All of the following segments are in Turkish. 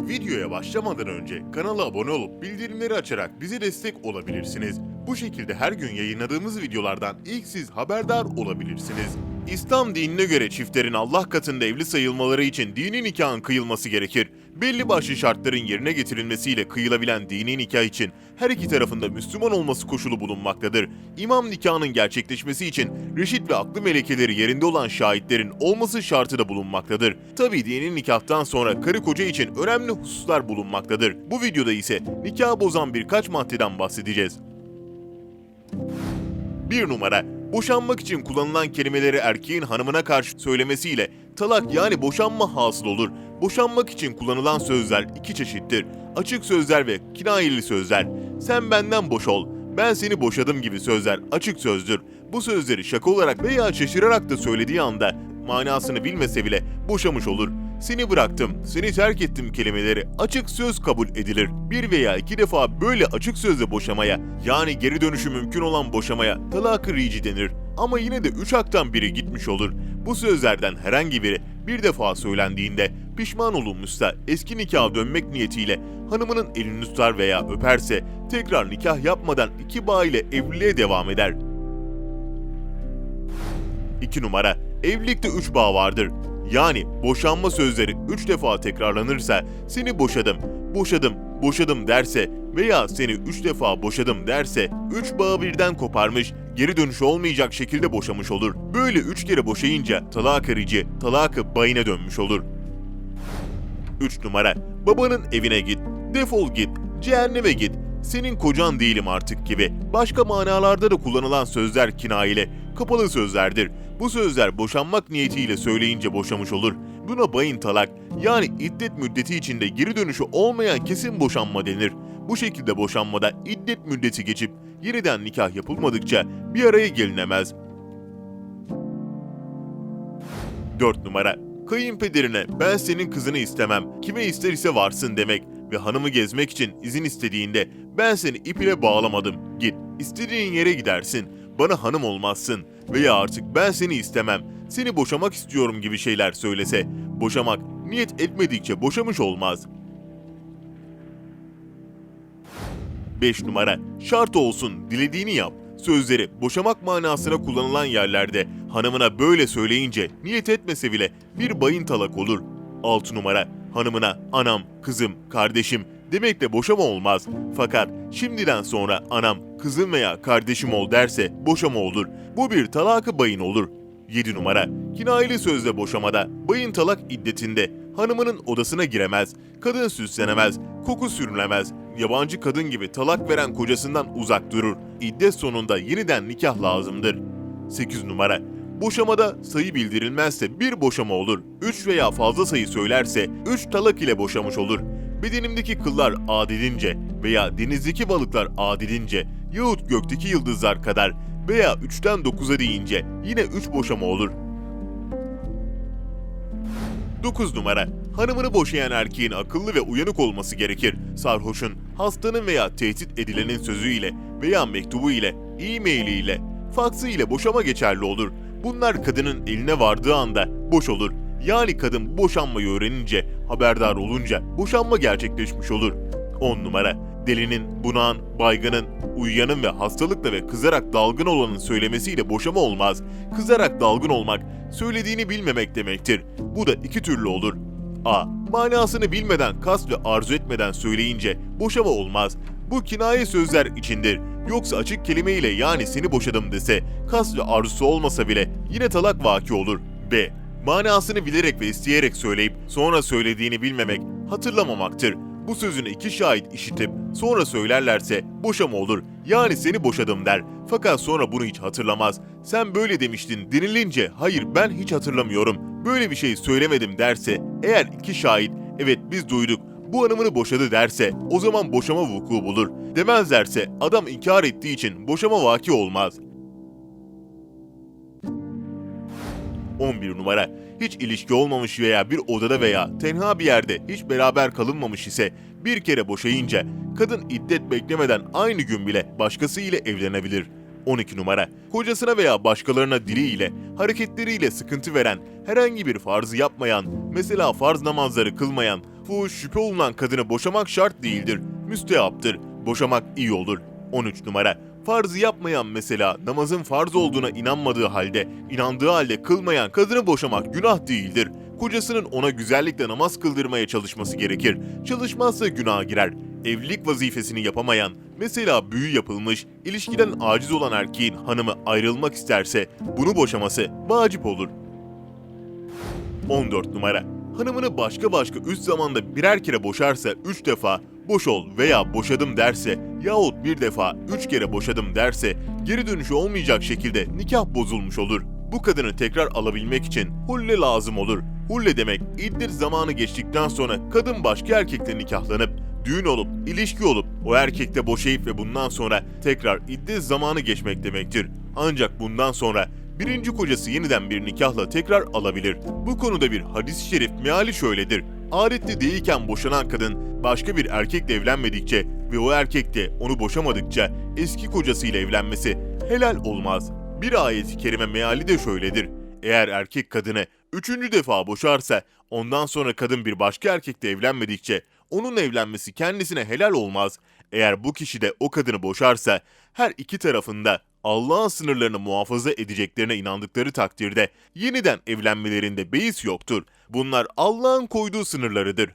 Videoya başlamadan önce kanala abone olup bildirimleri açarak bize destek olabilirsiniz. Bu şekilde her gün yayınladığımız videolardan ilk siz haberdar olabilirsiniz. İslam dinine göre çiftlerin Allah katında evli sayılmaları için dini nikahın kıyılması gerekir. Belli başlı şartların yerine getirilmesiyle kıyılabilen dini nikah için her iki tarafında Müslüman olması koşulu bulunmaktadır. İmam nikahının gerçekleşmesi için reşit ve aklı melekeleri yerinde olan şahitlerin olması şartı da bulunmaktadır. Tabi dini nikahtan sonra karı koca için önemli hususlar bulunmaktadır. Bu videoda ise nikahı bozan birkaç maddeden bahsedeceğiz. 1 numara Boşanmak için kullanılan kelimeleri erkeğin hanımına karşı söylemesiyle talak yani boşanma hasıl olur. Boşanmak için kullanılan sözler iki çeşittir. Açık sözler ve kinayeli sözler. Sen benden boş ol, ben seni boşadım gibi sözler açık sözdür. Bu sözleri şaka olarak veya şaşırarak da söylediği anda manasını bilmese bile boşamış olur. Seni bıraktım, seni terk ettim kelimeleri açık söz kabul edilir. Bir veya iki defa böyle açık sözle boşamaya, yani geri dönüşü mümkün olan boşamaya talak-ı rici denir. Ama yine de üç haktan biri gitmiş olur. Bu sözlerden herhangi biri bir defa söylendiğinde pişman olunmuşsa eski nikaha dönmek niyetiyle hanımının elini tutar veya öperse tekrar nikah yapmadan iki bağ ile evliliğe devam eder. 2 numara evlilikte 3 bağ vardır. Yani boşanma sözleri 3 defa tekrarlanırsa seni boşadım, boşadım, boşadım derse veya seni 3 defa boşadım derse 3 bağı birden koparmış, geri dönüşü olmayacak şekilde boşamış olur. Böyle 3 kere boşayınca talak arıcı, talakı bayına dönmüş olur. 3 numara babanın evine git, defol git, cehenneme git, senin kocan değilim artık gibi. Başka manalarda da kullanılan sözler kinayeli, kapalı sözlerdir. Bu sözler boşanmak niyetiyle söyleyince boşamış olur. Buna bayın talak yani iddet müddeti içinde geri dönüşü olmayan kesin boşanma denir. Bu şekilde boşanmada iddet müddeti geçip yeniden nikah yapılmadıkça bir araya gelinemez. 4 numara. Kayınpederine ben senin kızını istemem, kime ister ise varsın demek ve hanımı gezmek için izin istediğinde ben seni ip ile bağlamadım, git, istediğin yere gidersin, bana hanım olmazsın veya artık ben seni istemem, seni boşamak istiyorum gibi şeyler söylese, boşamak niyet etmedikçe boşamış olmaz. 5 numara. Şart olsun, dilediğini yap. Sözleri boşamak manasına kullanılan yerlerde hanımına böyle söyleyince niyet etmese bile bir bayın talak olur. 6 numara. Hanımına anam, kızım, kardeşim demekle boşama olmaz. Fakat şimdiden sonra anam, kızım veya kardeşim ol derse boşama olur. Bu bir talakı bayın olur. 7 numara. Kinayeli sözle boşamada bayın talak iddetinde hanımının odasına giremez, kadın süslenemez, koku sürülemez, yabancı kadın gibi talak veren kocasından uzak durur. İddet sonunda yeniden nikah lazımdır. 8 numara. Boşamada sayı bildirilmezse bir boşama olur. 3 veya fazla sayı söylerse 3 talak ile boşamış olur. Bedenimdeki kıllar adilince veya denizdeki balıklar adilince yahut gökteki yıldızlar kadar veya 3'ten 9'a deyince yine 3 boşama olur. 9 numara. Hanımını boşayan erkeğin akıllı ve uyanık olması gerekir. Sarhoşun, hastanın veya tehdit edilenin sözüyle veya mektubu ile, e-maili ile, faksı ile boşama geçerli olur. Bunlar kadının eline vardığı anda boş olur. Yani kadın boşanmayı öğrenince, haberdar olunca boşanma gerçekleşmiş olur. 10 numara. Delinin, bunağın, baygının, uyuyanın ve hastalıkla ve kızarak dalgın olanın söylemesiyle boşama olmaz. Kızarak dalgın olmak, söylediğini bilmemek demektir. Bu da iki türlü olur. A. Manasını bilmeden, kast ve arzu etmeden söyleyince boşama olmaz. Bu kinaye sözler içindir. Yoksa açık kelimeyle yani seni boşadım dese, kast ve arzusu olmasa bile yine talak vaki olur. B. Manasını bilerek ve isteyerek söyleyip sonra söylediğini bilmemek, hatırlamamaktır. Bu sözünü iki şahit işitip sonra söylerlerse boşama olur. Yani seni boşadım der. Fakat sonra bunu hiç hatırlamaz. Sen böyle demiştin denilince hayır ben hiç hatırlamıyorum. Böyle bir şey söylemedim derse eğer iki şahit evet biz duyduk bu hanımını boşadı derse o zaman boşama vuku bulur. Demezlerse adam inkar ettiği için boşama vaki olmaz. 11 numara. Hiç ilişki olmamış veya bir odada veya tenha bir yerde hiç beraber kalınmamış ise bir kere boşayınca kadın iddet beklemeden aynı gün bile başkası ile evlenebilir. 12 numara. Kocasına veya başkalarına diliyle, hareketleriyle sıkıntı veren, herhangi bir farzı yapmayan, mesela farz namazları kılmayan, fuhuş şüphe olunan kadını boşamak şart değildir. Müstehaptır. Boşamak iyi olur. 13 numara. Farzı yapmayan mesela namazın farz olduğuna inanmadığı halde, inandığı halde kılmayan kadını boşamak günah değildir. Kocasının ona güzellikle namaz kıldırmaya çalışması gerekir. Çalışmazsa günaha girer. Evlilik vazifesini yapamayan, mesela büyü yapılmış, ilişkiden aciz olan erkeğin hanımı ayrılmak isterse bunu boşaması vacip olur. 14 numara. Hanımını başka başka üst zamanda birer kere boşarsa 3 defa boş ol veya boşadım derse yahut bir defa 3 kere boşadım derse geri dönüşü olmayacak şekilde nikah bozulmuş olur. Bu kadını tekrar alabilmek için hulle lazım olur. Hulle demek iddet zamanı geçtikten sonra kadın başka erkekle nikahlanıp düğün olup, ilişki olup o erkekte boşayıp ve bundan sonra tekrar iddet zamanı geçmek demektir. Ancak bundan sonra birinci kocası yeniden bir nikahla tekrar alabilir. Bu konuda bir hadis-i şerif meali şöyledir. Adetli değilken boşanan kadın başka bir erkekle evlenmedikçe ve o erkek de onu boşamadıkça eski kocasıyla evlenmesi helal olmaz. Bir ayet-i kerime meali de şöyledir. Eğer erkek kadını üçüncü defa boşarsa ondan sonra kadın bir başka erkekle evlenmedikçe onun evlenmesi kendisine helal olmaz. Eğer bu kişi de o kadını boşarsa her iki tarafında Allah'ın sınırlarını muhafaza edeceklerine inandıkları takdirde yeniden evlenmelerinde beis yoktur. Bunlar Allah'ın koyduğu sınırlarıdır.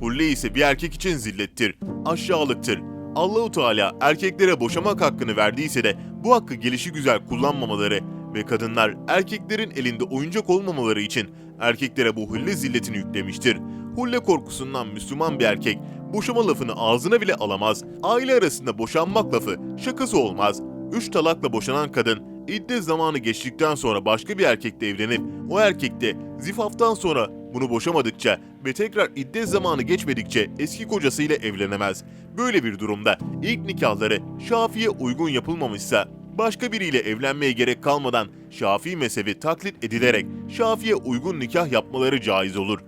Hulle ise bir erkek için zillettir, aşağılıktır. Allahu Teala erkeklere boşamak hakkını verdiyse de bu hakkı gelişi güzel kullanmamaları ve kadınlar erkeklerin elinde oyuncak olmamaları için erkeklere bu hulle zilletini yüklemiştir. Hulle korkusundan Müslüman bir erkek boşama lafını ağzına bile alamaz. Aile arasında boşanmak lafı şakası olmaz. Üç talakla boşanan kadın iddet zamanı geçtikten sonra başka bir erkekle evlenip o erkek de zifaftan sonra bunu boşamadıkça ve tekrar iddet zamanı geçmedikçe eski kocasıyla evlenemez. Böyle bir durumda ilk nikahları Şafi'ye uygun yapılmamışsa başka biriyle evlenmeye gerek kalmadan Şafii mezhebi taklit edilerek Şafi'ye uygun nikah yapmaları caiz olur.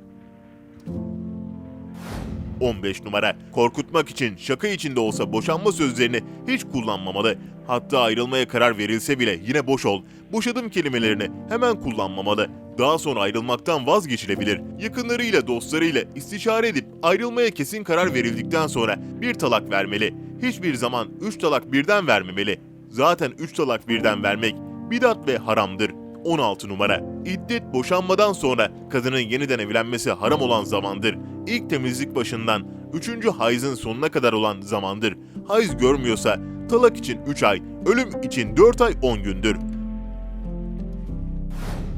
15 numara. Korkutmak için şaka içinde olsa boşanma sözlerini hiç kullanmamalı. Hatta ayrılmaya karar verilse bile yine boş ol, boşadım kelimelerini hemen kullanmamalı. Daha sonra ayrılmaktan vazgeçilebilir. Yakınlarıyla, dostlarıyla istişare edip ayrılmaya kesin karar verildikten sonra bir talak vermeli. Hiçbir zaman üç talak birden vermemeli. Zaten üç talak birden vermek bidat ve haramdır. 16 numara. İddet boşanmadan sonra kadının yeniden evlenmesi haram olan zamandır. İlk temizlik başından 3. hayızın sonuna kadar olan zamandır. Hayız görmüyorsa talak için 3 ay, ölüm için 4 ay 10 gündür.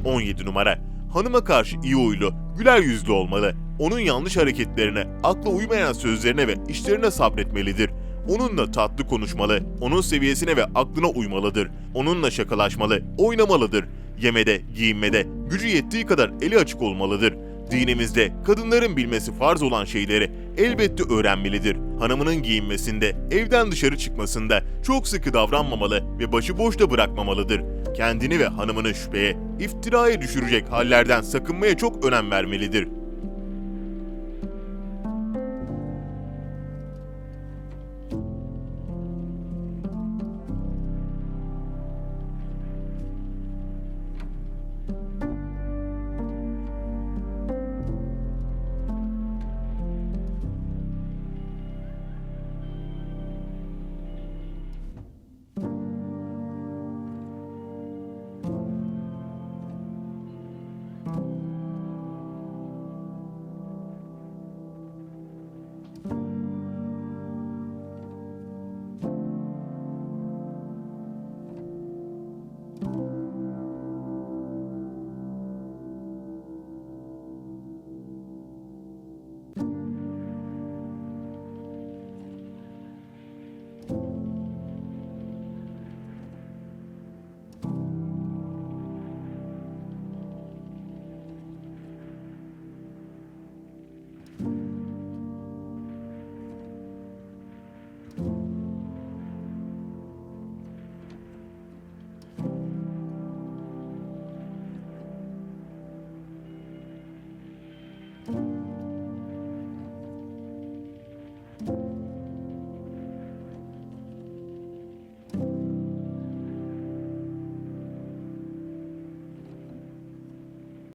17 numara. Hanıma karşı iyi huylu, güler yüzlü olmalı. Onun yanlış hareketlerine, akla uymayan sözlerine ve işlerine sabretmelidir. Onunla tatlı konuşmalı, onun seviyesine ve aklına uymalıdır. Onunla şakalaşmalı, oynamalıdır. Yemede, giyinmede gücü yettiği kadar eli açık olmalıdır. Dinimizde kadınların bilmesi farz olan şeyleri elbette öğrenmelidir. Hanımının giyinmesinde, evden dışarı çıkmasında çok sıkı davranmamalı ve başıboş da bırakmamalıdır. Kendini ve hanımını şüpheye, iftiraya düşürecek hallerden sakınmaya çok önem vermelidir.